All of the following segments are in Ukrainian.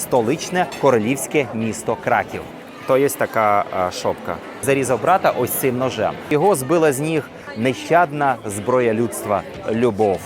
столичне королівське місто Краків. То є така е, шопка. Зарізав брата ось цим ножем. Його збила з ніг нещадна зброя людства любов.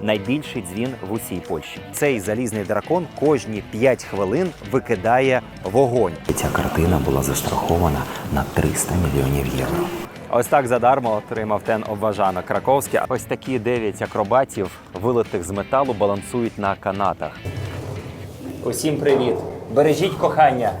Найбільший дзвін в усій Польщі. Цей залізний дракон кожні 5 хвилин викидає вогонь. Ця картина була застрахована на 300 мільйонів євро. Ось так задармо отримав тен обважана Краковський. Ось такі дев'ять акробатів, вилитих з металу, балансують на канатах. Усім привіт! Бережіть кохання!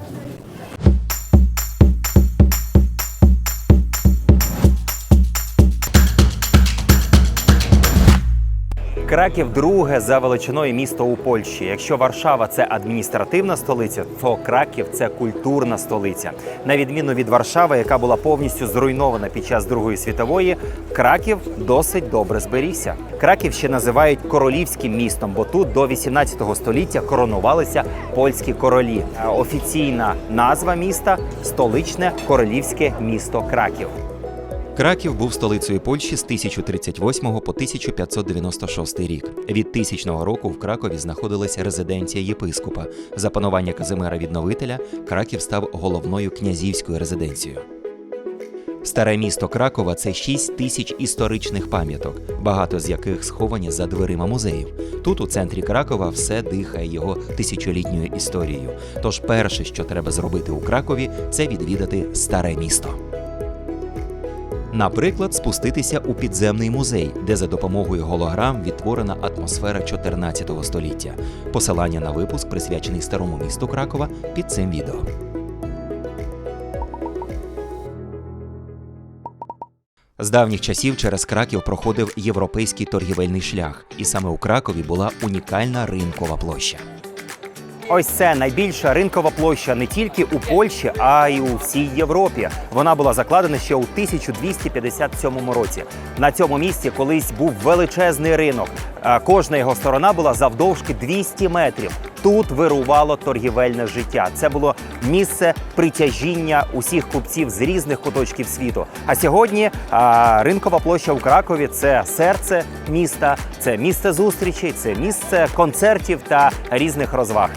Краків друге за величиною місто у Польщі. Якщо Варшава це адміністративна столиця, то Краків це культурна столиця. На відміну від Варшави, яка була повністю зруйнована під час Другої світової, Краків досить добре зберігся. Краків ще називають королівським містом, бо тут до 18 століття коронувалися польські королі. Офіційна назва міста столичне королівське місто Краків. Краків був столицею Польщі з 1038 по 1596 рік. Від 1000 року в Кракові знаходилася резиденція єпископа. За панування Казимира Відновителя Краків став головною князівською резиденцією. Старе місто Кракова це 6 тисяч історичних пам'яток, багато з яких сховані за дверима музеїв. Тут, у центрі Кракова, все дихає його тисячолітньою історією. Тож перше, що треба зробити у Кракові, це відвідати старе місто. Наприклад, спуститися у підземний музей, де за допомогою голограм відтворена атмосфера 14 століття. Посилання на випуск, присвячений старому місту Кракова, під цим відео. З давніх часів через Краків проходив європейський торгівельний шлях, і саме у Кракові була унікальна ринкова площа. Ось це найбільша ринкова площа не тільки у Польщі, а й у всій Європі. Вона була закладена ще у 1257 році. На цьому місці колись був величезний ринок. Кожна його сторона була завдовжки 200 метрів. Тут вирувало торгівельне життя. Це було місце притяжіння усіх купців з різних куточків світу. А сьогодні а, ринкова площа у Кракові це серце міста, це місце зустрічей, це місце концертів та різних розваг.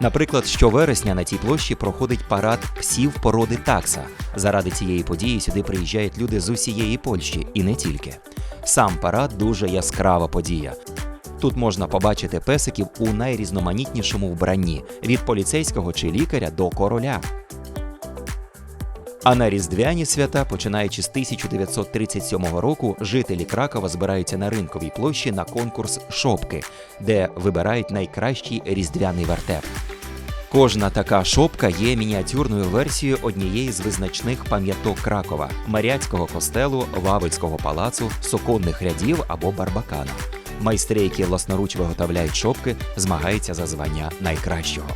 Наприклад, щовересня на цій площі проходить парад псів породи такса. Заради цієї події сюди приїжджають люди з усієї Польщі і не тільки. Сам парад дуже яскрава подія. Тут можна побачити песиків у найрізноманітнішому вбранні від поліцейського чи лікаря до короля. А на різдвяні свята, починаючи з 1937 року, жителі Кракова збираються на ринковій площі на конкурс шопки, де вибирають найкращий різдвяний вертеп. Кожна така шопка є мініатюрною версією однієї з визначних пам'яток Кракова Маряцького костелу, Вавельського палацу, соконних рядів або барбакана. Майстри, які власноруч виготовляють шопки, змагаються за звання найкращого.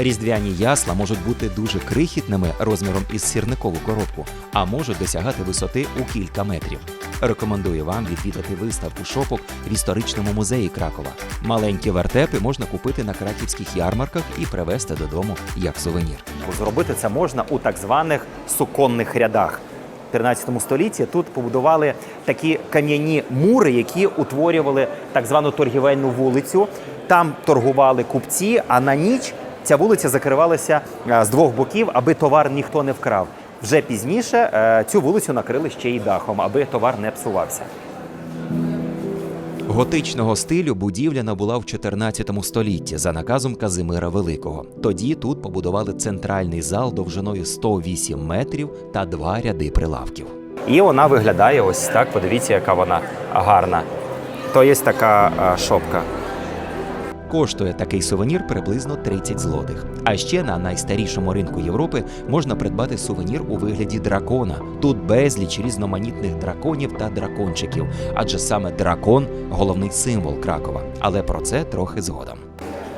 Різдвяні ясла можуть бути дуже крихітними розміром із сірникову коробку, а можуть досягати висоти у кілька метрів. Рекомендую вам відвідати виставку шопок в історичному музеї Кракова. Маленькі вертепи можна купити на краківських ярмарках і привезти додому як сувенір. Зробити це можна у так званих суконних рядах. В 13 столітті тут побудували такі кам'яні мури, які утворювали так звану торгівельну вулицю. Там торгували купці, а на ніч ця вулиця закривалася е, з двох боків, аби товар ніхто не вкрав. Вже пізніше е, цю вулицю накрили ще й дахом, аби товар не псувався. Готичного стилю будівля набула в 14 столітті за наказом Казимира Великого. Тоді тут побудували центральний зал довжиною 108 метрів та два ряди прилавків. І вона виглядає ось так. Подивіться, яка вона гарна. То є така е, шопка. Коштує такий сувенір приблизно 30 злотих. А ще на найстарішому ринку Європи можна придбати сувенір у вигляді дракона. Тут безліч різноманітних драконів та дракончиків, адже саме дракон головний символ Кракова. Але про це трохи згодом.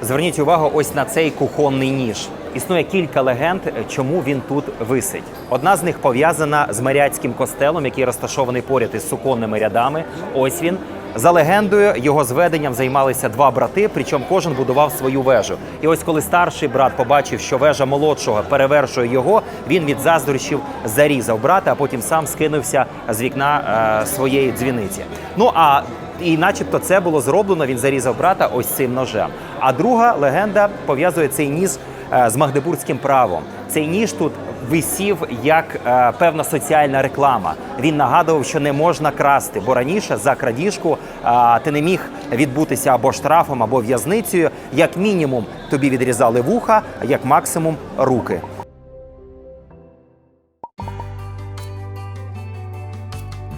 Зверніть увагу ось на цей кухонний ніж. Існує кілька легенд, чому він тут висить. Одна з них пов'язана з Маряцьким костелом, який розташований поряд із суконними рядами. Ось він. За легендою, його зведенням займалися два брати, причому кожен будував свою вежу. І ось коли старший брат побачив, що вежа молодшого перевершує його, він від заздрощів зарізав брата, а потім сам скинувся з вікна е, своєї дзвіниці. Ну а І начебто це було зроблено, він зарізав брата ось цим ножем. А друга легенда пов'язує цей ніж е, з магдебурзьким правом. Цей ніж тут висів як е, певна соціальна реклама. Він нагадував, що не можна красти, бо раніше за крадіжку е, ти не міг відбутися або штрафом, або в'язницею. Як мінімум тобі відрізали вуха, як максимум руки.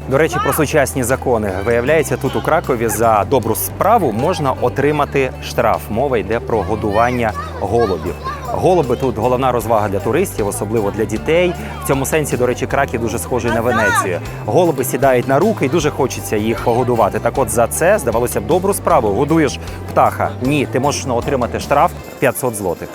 До речі, про сучасні закони виявляється, тут у Кракові за добру справу можна отримати штраф. Мова йде про годування голубів. Голуби тут головна розвага для туристів, особливо для дітей. В цьому сенсі, до речі, Краків дуже схожий на Венецію. Голуби сідають на руки і дуже хочеться їх погодувати. Так, от за це здавалося б добру справу. Годуєш птаха. Ні, ти можеш отримати штраф 500 злотих.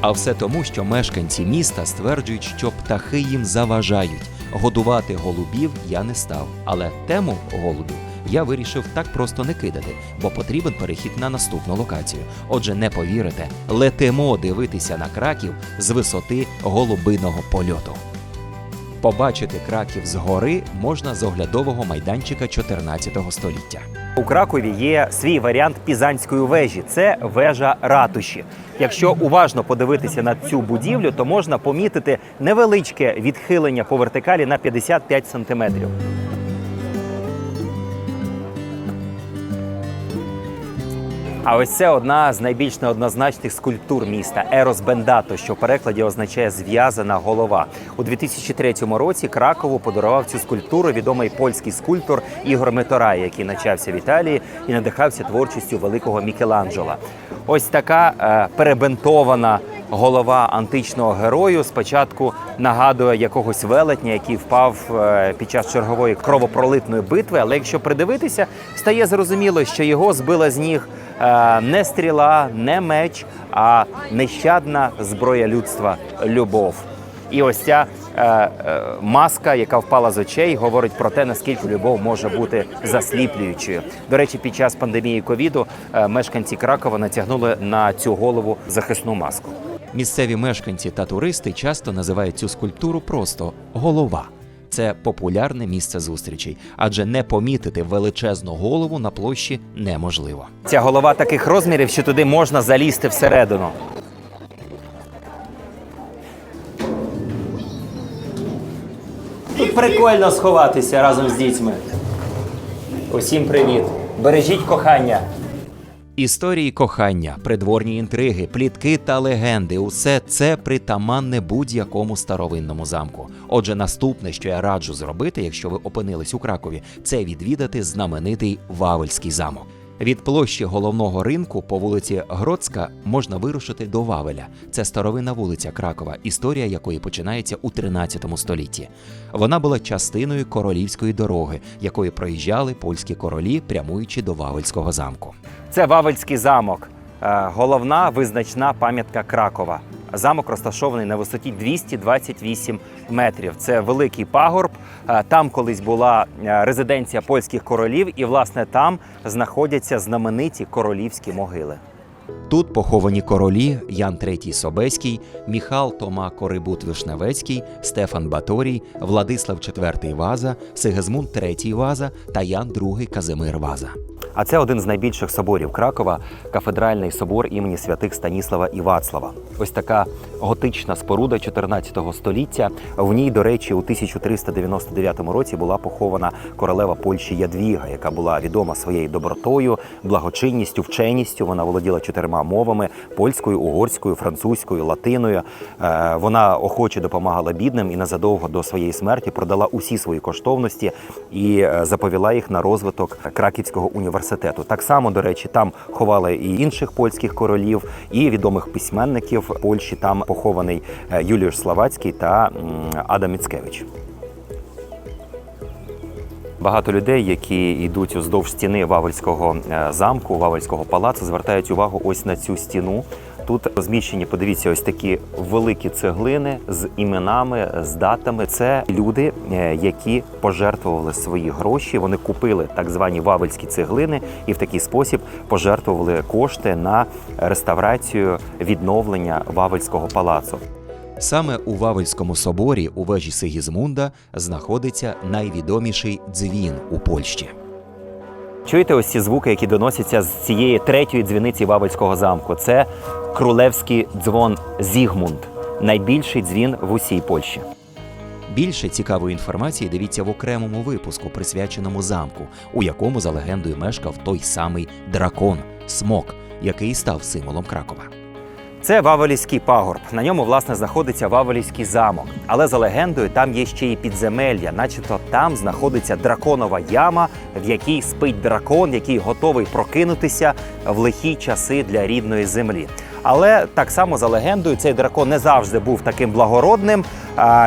А все тому, що мешканці міста стверджують, що птахи їм заважають. Годувати голубів я не став, але тему голубів я вирішив так просто не кидати, бо потрібен перехід на наступну локацію. Отже, не повірите, летимо дивитися на краків з висоти голубиного польоту. Побачити краків згори можна з оглядового майданчика 14 століття. У Кракові є свій варіант пізанської вежі. Це вежа ратуші. Якщо уважно подивитися на цю будівлю, то можна помітити невеличке відхилення по вертикалі на 55 сантиметрів. А ось це одна з найбільш неоднозначних скульптур міста Ерос Бендато, що в перекладі означає зв'язана голова. У 2003 році Кракову подарував цю скульптуру відомий польський скульптор Ігор Меторай, який начався в Італії і надихався творчістю великого Мікеланджела. Ось така е, перебентована голова античного герою спочатку нагадує якогось велетня, який впав е, під час чергової кровопролитної битви. Але якщо придивитися, стає зрозуміло, що його збила з ніг е, не стріла, не меч, а нещадна зброя людства любов. І ось ця е, е, маска, яка впала з очей, говорить про те, наскільки любов може бути засліплюючою. До речі, під час пандемії ковіду е, мешканці Кракова натягнули на цю голову захисну маску. Місцеві мешканці та туристи часто називають цю скульптуру просто голова. Це популярне місце зустрічей, адже не помітити величезну голову на площі неможливо. Ця голова таких розмірів, що туди можна залізти всередину. Тут прикольно сховатися разом з дітьми. Усім привіт. Бережіть кохання. Історії кохання, придворні інтриги, плітки та легенди усе це притаманне будь-якому старовинному замку. Отже, наступне, що я раджу зробити, якщо ви опинились у Кракові, це відвідати знаменитий Вавельський замок. Від площі головного ринку по вулиці Гроцька можна вирушити до Вавеля. Це старовинна вулиця Кракова, історія якої починається у 13 столітті. Вона була частиною королівської дороги, якою проїжджали польські королі, прямуючи до Вавельського замку. Це Вавельський замок, е, головна визначна пам'ятка Кракова. Замок розташований на висоті 228 метрів. Це великий пагорб. Е, Там колись була е, резиденція польських королів, і власне там знаходяться знамениті королівські могили. Тут поховані королі Ян III Собеський, Міхал Тома Корибут Вишневецький, Стефан Баторій, Владислав IV Ваза, Сигизмунд III Ваза та Ян II Казимир Ваза. А це один з найбільших соборів Кракова кафедральний собор імені святих Станіслава і Вацлава. Ось така готична споруда 14 століття. В ній, до речі, у 1399 році була похована королева Польщі Ядвіга, яка була відома своєю добротою, благочинністю, вченістю. Вона володіла чотирма мовами: польською, угорською, французькою, латиною. Е, Вона охоче допомагала бідним і незадовго до своєї смерті продала усі свої коштовності і е, заповіла їх на розвиток Краківського університету. Так само, до речі, там ховали і інших польських королів, і відомих письменників Польщі. Там похований е, Юліуш Славацький та Адам Міцкевич. Багато людей, які йдуть уздовж стіни Вавельського е, замку, Вавельського палацу, звертають увагу ось на цю стіну. Тут розміщені, подивіться, ось такі великі цеглини з іменами, з датами. Це люди, е, які пожертвували свої гроші. Вони купили так звані вавельські цеглини і в такий спосіб пожертвували кошти на реставрацію відновлення Вавельського палацу. Саме у Вавельському соборі у вежі Сигізмунда знаходиться найвідоміший дзвін у Польщі. Чуєте ось ці звуки, які доносяться з цієї третьої дзвіниці Вавельського замку? Це крулевський дзвон Зігмунд, найбільший дзвін в усій Польщі. Більше цікавої інформації дивіться в окремому випуску, присвяченому замку, у якому за легендою мешкав той самий дракон Смок, який став символом Кракова. Це Вавелівський пагорб. На ньому, власне, знаходиться Вавелівський замок. Але за легендою, там є ще і підземелля, начебто там знаходиться драконова яма, в якій спить дракон, який готовий прокинутися в лихі часи для рідної землі. Але так само за легендою, цей дракон не завжди був таким благородним.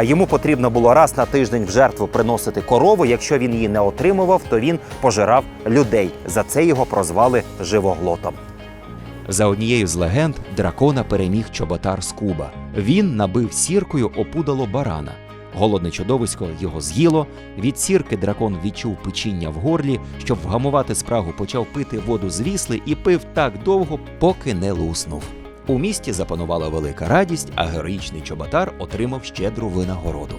Йому потрібно було раз на тиждень в жертву приносити корову. Якщо він її не отримував, то він пожирав людей. За це його прозвали живоглотом. За однією з легенд, дракона переміг чоботар з Куба. Він набив сіркою опудало барана. Голодне чудовисько його з'їло. Від сірки дракон відчув печіння в горлі, щоб вгамувати спрагу, почав пити воду з вісли і пив так довго, поки не луснув. У місті запанувала велика радість, а героїчний чоботар отримав щедру винагороду.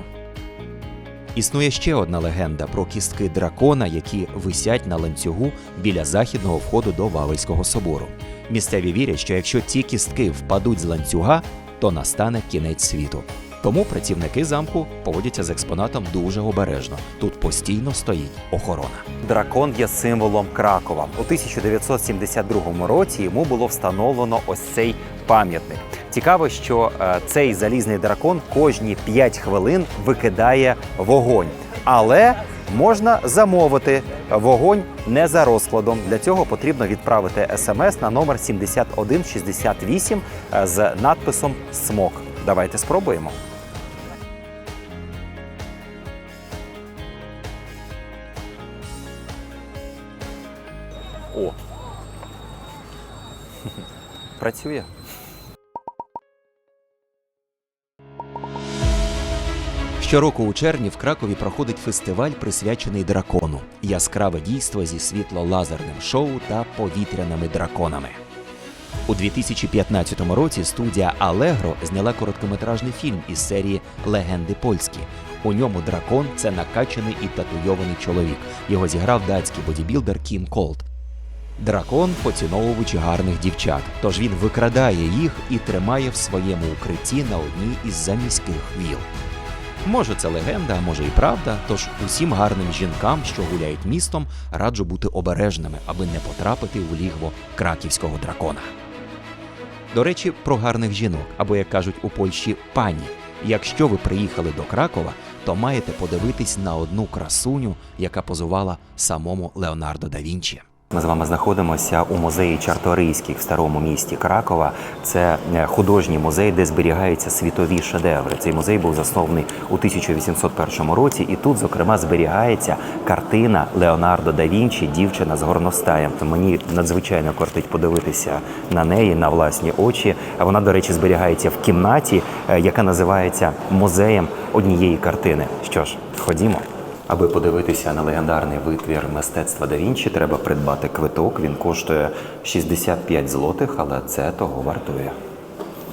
Існує ще одна легенда про кістки дракона, які висять на ланцюгу біля західного входу до Вавельського собору. Місцеві вірять, що якщо ці кістки впадуть з ланцюга, то настане кінець світу. Тому працівники замку поводяться з експонатом дуже обережно. Тут постійно стоїть охорона. Дракон є символом Кракова. У 1972 році йому було встановлено ось цей пам'ятник. Цікаво, що е, цей залізний дракон кожні 5 хвилин викидає вогонь, але можна замовити вогонь не за розкладом. Для цього потрібно відправити смс на номер 7168 е, з надписом Смок. Давайте спробуємо. О. Працює. Щороку у червні в Кракові проходить фестиваль, присвячений дракону. Яскраве дійство зі світло-лазерним шоу та повітряними драконами. У 2015 році студія Allegro зняла короткометражний фільм із серії Легенди польські. У ньому дракон це накачаний і татуйований чоловік. Його зіграв датський бодібілдер Кім Колт. Дракон поціновувач гарних дівчат, тож він викрадає їх і тримає в своєму укритті на одній із заміських віл. Може, це легенда, а може і правда. Тож усім гарним жінкам, що гуляють містом, раджу бути обережними, аби не потрапити у лігво краківського дракона. До речі, про гарних жінок, або як кажуть у Польщі, пані. Якщо ви приїхали до Кракова, то маєте подивитись на одну красуню, яка позувала самому Леонардо да Вінчі. Ми з вами знаходимося у музеї Чарторийських в старому місті Кракова. Це е, художній музей, де зберігаються світові шедеври. Цей музей був заснований у 1801 році, і тут, зокрема, зберігається картина Леонардо да Вінчі Дівчина з горностаєм. Мені надзвичайно кортить подивитися на неї на власні очі. А Вона, до речі, зберігається в кімнаті, е, яка називається музеєм однієї картини. Що ж, ходімо. Аби подивитися на легендарний витвір мистецтва да Вінчі, треба придбати квиток. Він коштує 65 злотих, але це того вартує.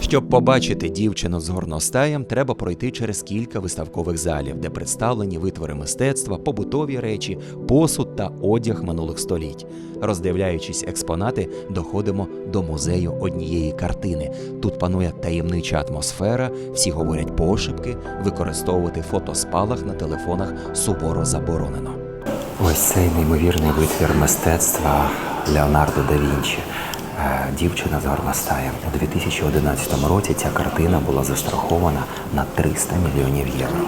Щоб побачити дівчину з горностаєм, треба пройти через кілька виставкових залів, де представлені витвори мистецтва, побутові речі, посуд та одяг минулих століть. Роздивляючись експонати, доходимо до музею однієї картини. Тут панує таємнича атмосфера, всі говорять пошепки, використовувати фотоспалах на телефонах суворо заборонено. Ось цей неймовірний витвір мистецтва Леонардо да Вінчі. Дівчина з горностаєм. У 2011 році ця картина була застрахована на 300 мільйонів євро.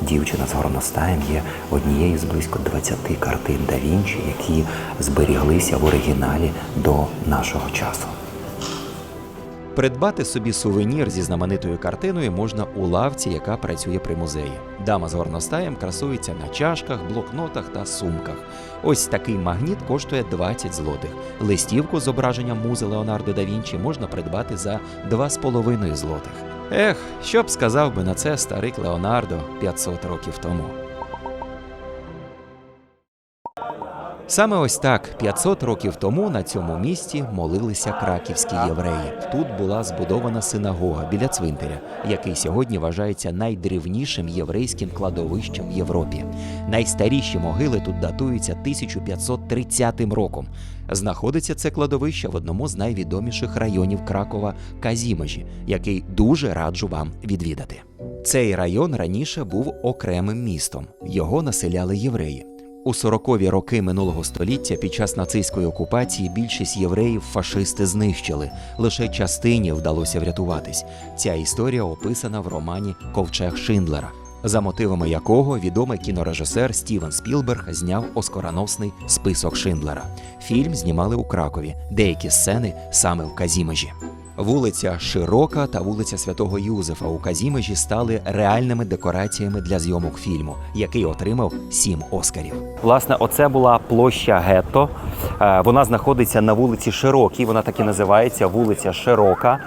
Дівчина з горностаєм є однією з близько 20 картин да Вінчі, які зберіглися в оригіналі до нашого часу. Придбати собі сувенір зі знаменитою картиною можна у лавці, яка працює при музеї. Дама з горностаєм красується на чашках, блокнотах та сумках. Ось такий магніт коштує 20 злотих. Листівку з зображенням музи Леонардо да Вінчі можна придбати за 2,5 злотих. Ех, що б сказав би на це старик Леонардо 500 років тому. Саме ось так 500 років тому на цьому місці молилися краківські євреї. Тут була збудована синагога біля цвинтаря, який сьогодні вважається найдревнішим єврейським кладовищем в Європі. Найстаріші могили тут датуються 1530 роком. Знаходиться це кладовище в одному з найвідоміших районів Кракова Казімежі, який дуже раджу вам відвідати. Цей район раніше був окремим містом. Його населяли євреї. У 40-ві роки минулого століття під час нацистської окупації більшість євреїв фашисти знищили. Лише частині вдалося врятуватись. Ця історія описана в романі Ковчег Шиндлера, за мотивами якого відомий кінорежисер Стівен Спілберг зняв оскароносний список Шиндлера. Фільм знімали у Кракові, деякі сцени саме в Казімежі. Вулиця Широка та вулиця Святого Юзефа у Казімежі стали реальними декораціями для зйомок фільму, який отримав сім оскарів. Власне, оце була площа Гетто. Е, Вона знаходиться на вулиці Широкій. Вона так і називається вулиця Широка.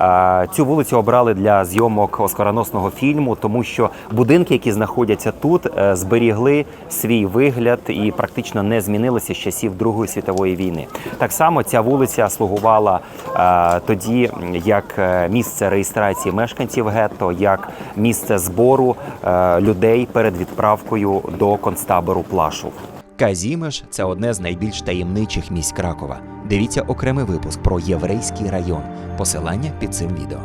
Е, Цю вулицю обрали для зйомок оскароносного фільму, тому що будинки, які знаходяться тут, е, зберігли свій вигляд і практично не змінилися з часів Другої світової війни. Так само ця вулиця слугувала е, тоді як е, місце реєстрації мешканців гетто, як місце збору е, людей перед відправкою до концтабору Плашув. Казімеш це одне з найбільш таємничих місць Кракова. Дивіться окремий випуск про єврейський район. Посилання під цим відео.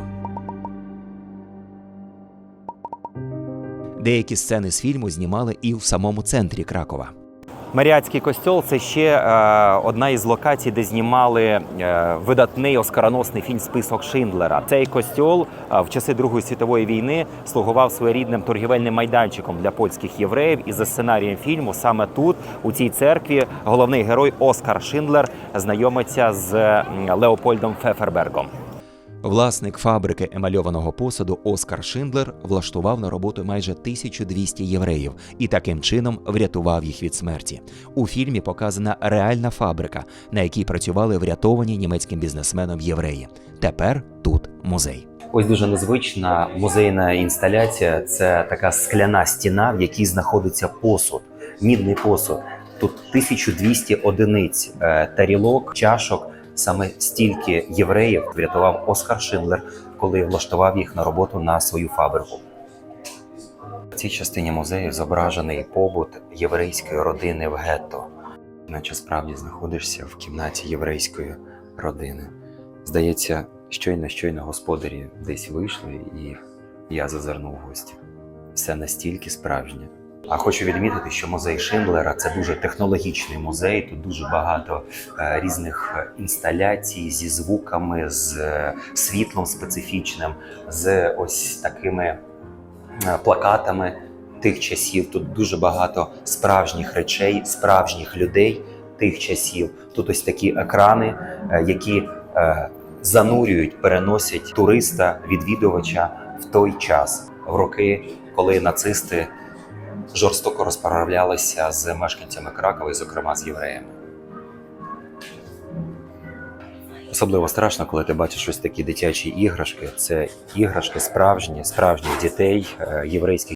Деякі сцени з фільму знімали і в самому центрі Кракова. Маріатський костьол це ще е, одна із локацій, де знімали е, видатний оскароносний фільм Список Шиндлера. Цей костьол е, в часи Другої світової війни слугував своєрідним торгівельним майданчиком для польських євреїв. І за сценарієм фільму саме тут, у цій церкві, головний герой Оскар Шиндлер знайомиться з Леопольдом Фефербергом. Власник фабрики емальованого посуду Оскар Шиндлер влаштував на роботу майже 1200 євреїв і таким чином врятував їх від смерті. У фільмі показана реальна фабрика, на якій працювали врятовані німецьким бізнесменом євреї. Тепер тут музей. Ось дуже незвична музейна інсталяція. Це така скляна стіна, в якій знаходиться посуд, мідний посуд. Тут 1200 одиниць е, тарілок, чашок. Саме стільки євреїв врятував Оскар Шиндлер, коли влаштував їх на роботу на свою фабрику. В цій частині музею зображений побут єврейської родини в гетто, наче справді знаходишся в кімнаті єврейської родини. Здається, щойно щойно господарі десь вийшли, і я зазирнув в гості. Все настільки справжнє. А хочу відмітити, що музей Шиндлера це дуже технологічний музей. Тут дуже багато е, різних е, інсталяцій зі звуками, з е, світлом специфічним, з ось такими плакатами тих часів. Тут дуже багато справжніх речей, справжніх людей тих часів. Тут ось такі екрани, які занурюють, переносять туриста, відвідувача в той час, в роки, коли нацисти жорстоко розправлялися з мешканцями Кракова, і, зокрема з євреями. Особливо страшно, коли ти бачиш ось такі дитячі іграшки. Це іграшки справжні, справжніх дітей, е, єврейських